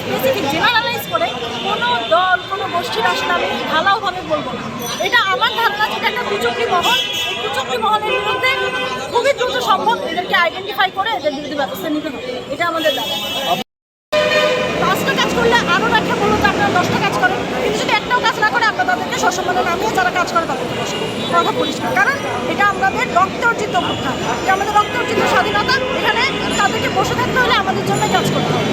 Specific generalise করে? কোনো দল, কোনো গোষ্ঠীর আসলে আমি ঢালাওভাবে বলব না। এটা আমার ধারণা যেটা একটা কুচুকরি মহল। এই মহলের বিরুদ্ধে খুবই দ্রুত সম্ভব এদেরকে আইডেন্টিফাই করে এদের বিরুদ্ধে ব্যবস্থা নিতে হবে। এটা আমাদের দাবি। কাজ করলে আরও ব্যাখ্যা করব যে আপনারা দশটা কাজ করেন। কিন্তু একটাও কাজ না করে, আমরা তাদেরকে সসম্মানে নামিয়ে কাজ করে তাদেরকে পরিষ্কার। কারণ এটা আমাদের রক্তে অর্জিত অভ্যুত্থান এটা আমাদের রক্তে আমাদের জন্য কাজ করতে হবে।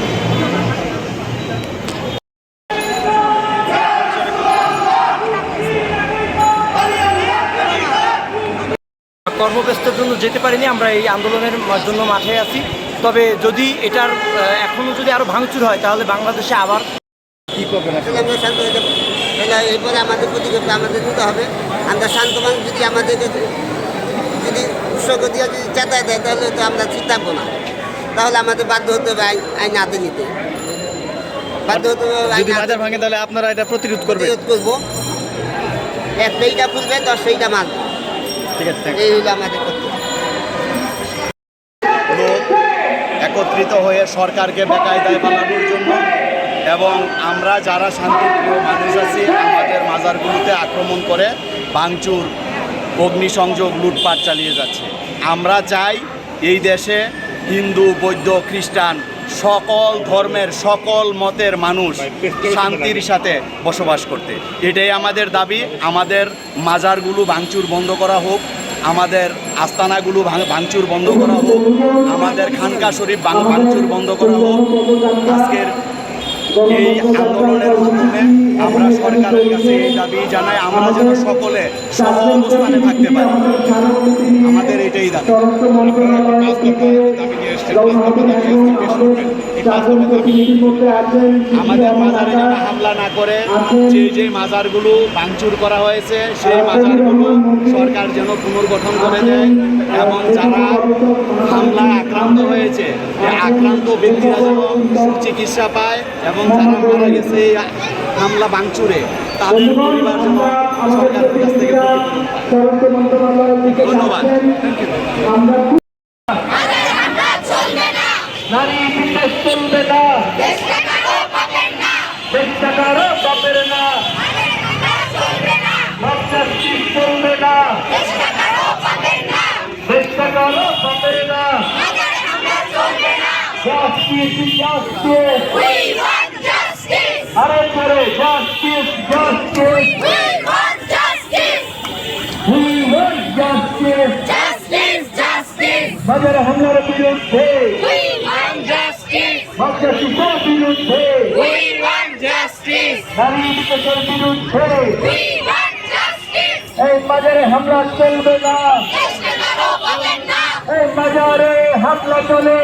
কর্মব্যস্তর জন্য যেতে পারিনি আমরা এই আন্দোলনের জন্য মাঠে আছি। তবে যদি এটার এখনও যদি আরও ভাঙচুর হয় তাহলে বাংলাদেশে আবার কি করবেন এরপরে আমাদের প্রতিক্রিয়া আমাদের নিতে হবে। আমরা শান্ত যদি আমাদেরকে যদি উৎসর্গ দিয়ে যদি চেতায় দেয় তাহলে তো আমরা ঠিক থাকব না। তাহলে আমাদের বাধ্য হতে হবে আইন হাতে নিতে। বাধ্য হতে হবে যদি বাজার ভাঙে তাহলে আপনারা এটা প্রতিরোধ করবেন। প্রতিরোধ করব। এক সেইটা খুলবে দশ সেইটা মারবে। ঠিক আছে এই হলো আমাদের একত্রিত হয়ে সরকারকে বেকায়দায় বানানোর জন্য এবং আমরা যারা শান্তিপ্রিয় মানুষ আছি আমাদের মাজারগুলোতে আক্রমণ করে ভাঙচুর অগ্নিসংযোগ লুটপাট চালিয়ে যাচ্ছে। আমরা চাই এই দেশে হিন্দু, বৌদ্ধ, খ্রিস্টান, সকল ধর্মের, সকল মতের মানুষ শান্তির সাথে বসবাস করতে। এটাই আমাদের দাবি। আমাদের মাজারগুলো ভাঙচুর বন্ধ করা হোক, আমাদের আস্তানাগুলো ভাঙ- ভাঙচুর বন্ধ করা হোক, আমাদের খানকা শরীফ ভাঙ- ভাঙচুর বন্ধ করা হোক। আজকের এই আন্দোলনের মাধ্যমে আমরা সরকারের কাছে এই দাবি জানাই। আমরা যেন সকলে সহ অবস্থানে থাকতে পারি। আমাদের এটাই দাবি। আমাদের মাজারে যেন হামলা না করে, যে যে মাজারগুলো ভাঙচুর করা হয়েছে, সেই মাজারগুলো সরকার যেন পুনর্গঠন করে দেয়। এবং যারা হামলা আক্রান্ত হয়েছে এই আক্রান্ত ব্যক্তিরা যেন সুচিকিৎসা পায় এবং যারা মারা গেছে এই হামলা ভাঙচুরে, তাদের পরিবার যেন সরকারের কাছ থেকে ধন্যবাদ। চলবে না চেষ্টা করো বাপের না জাস্টিস জাস্টিস আরে করে justice justice we want justice বাজারে হামলার বিরুদ্ধে সবচাচ্ছির বিরুদ্ধে নারী বিদেশের বিরুদ্ধে এই বাজারে হামলা চলবে না এই বাজারে হামলা চলে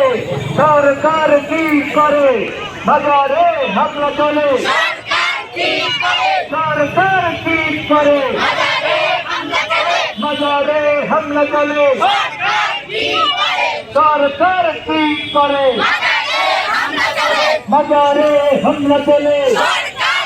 সরকার কি করে বাজারে হামলা চলে সরকার কি করে বাজারে হামলা চলে সরকার কি করে বাজারে হামলা চলে সরকার